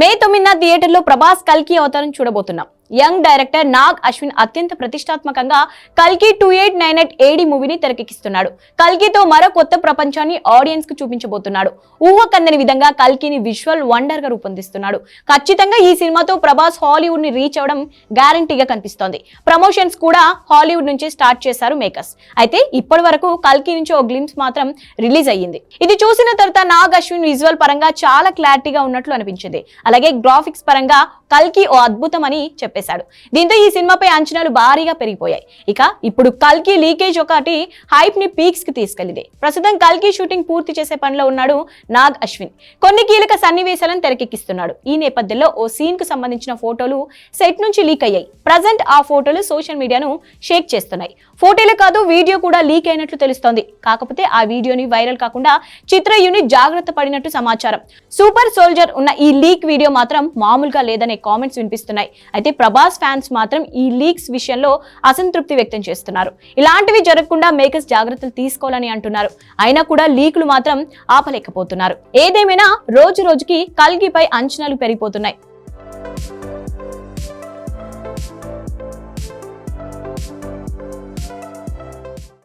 మే తొమ్మిదిన థియేటర్లో ప్రభాస్ కల్కి అవతారం చూడబోతున్నాం. యంగ్ డైరెక్టర్ నాగ్ అశ్విన్ అత్యంత ప్రతిష్టాత్మకంగా కల్కి two eight nine eight AD మూవీని తెరకెక్కిస్తున్నాడు. కల్కితో మరో కొత్త ప్రపంచాన్ని ఆడియన్స్కు చూపించబోతున్నాడు. ఊహకందని విధంగా కల్కిని విజువల్ వండర్గా రూపొందిస్తున్నాడు. ఖచ్చితంగా ఈ సినిమాతో ప్రభాస్ హాలీవుడ్ని రీచ్ అవడం గ్యారంటీగా కనిపిస్తోంది. ప్రమోషన్స్ కూడా హాలీవుడ్ నుంచి స్టార్ట్ చేశారు మేకర్స్ అయితే ఇప్పటి వరకు కల్కి నుంచి ఓ గ్లిమ్స్ మాత్రం రిలీజ్ అయ్యింది. ఇది చూసిన తర్వాత నాగ్ అశ్విన్ విజువల్ పరంగా చాలా క్లారిటీగా ఉన్నట్లు అనిపించింది. అలాగే గ్రాఫిక్స్ పరంగా కల్కి ఓ అద్భుతం అని చెప్పేశాడు దీంతో ఈ సినిమాపై అంచనాలు భారీగా పెరిగిపోయాయి. ఇక ఇప్పుడు కల్కి లీకేజ్ ఒకటి హైప్ని పీక్స్కి తీసుకెళ్ళింది. ప్రస్తుతం కల్కి షూటింగ్ పూర్తి చేసే పనిలో ఉన్నాడు నాగ్ అశ్విన్. కొన్ని కీలక సన్నివేశాలను తెరకెక్కిస్తున్నాడు. ఈ నేపథ్యంలో ఓ సీన్కు సంబంధించిన ఫోటోలు సెట్ నుంచి లీక్ అయ్యాయి. ప్రజెంట్ ఆ ఫోటోలు సోషల్ మీడియాను షేక్ చేస్తున్నాయి. ఫోటోలే కాదు వీడియో కూడా లీక్ అయినట్లు తెలుస్తోంది. కాకపోతే ఆ వీడియోని వైరల్ కాకుండా చిత్ర యూనిట్ జాగ్రత్త పడినట్టు సమాచారం. సూపర్ సోల్జర్ ఉన్న ఈ లీక్ వీడియో మాత్రం మామూలుగా లేదనే కామెంట్స్ వినిపిస్తున్నాయి. అయితే ప్రభాస్ ఫ్యాన్స్ మాత్రం ఈ లీక్స్ విషయంలో అసంతృప్తి వ్యక్తం చేస్తున్నారు. ఇలాంటివి జరగకుండా మేకర్స్ జాగ్రత్తలు తీసుకోవాలని అంటున్నారు. అయినా కూడా లీకులు మాత్రం ఆపలేకపోతున్నారు. ఏదేమైనా రోజు రోజుకి కల్గిపై అంచనాలు పెరిగిపోతున్నాయి.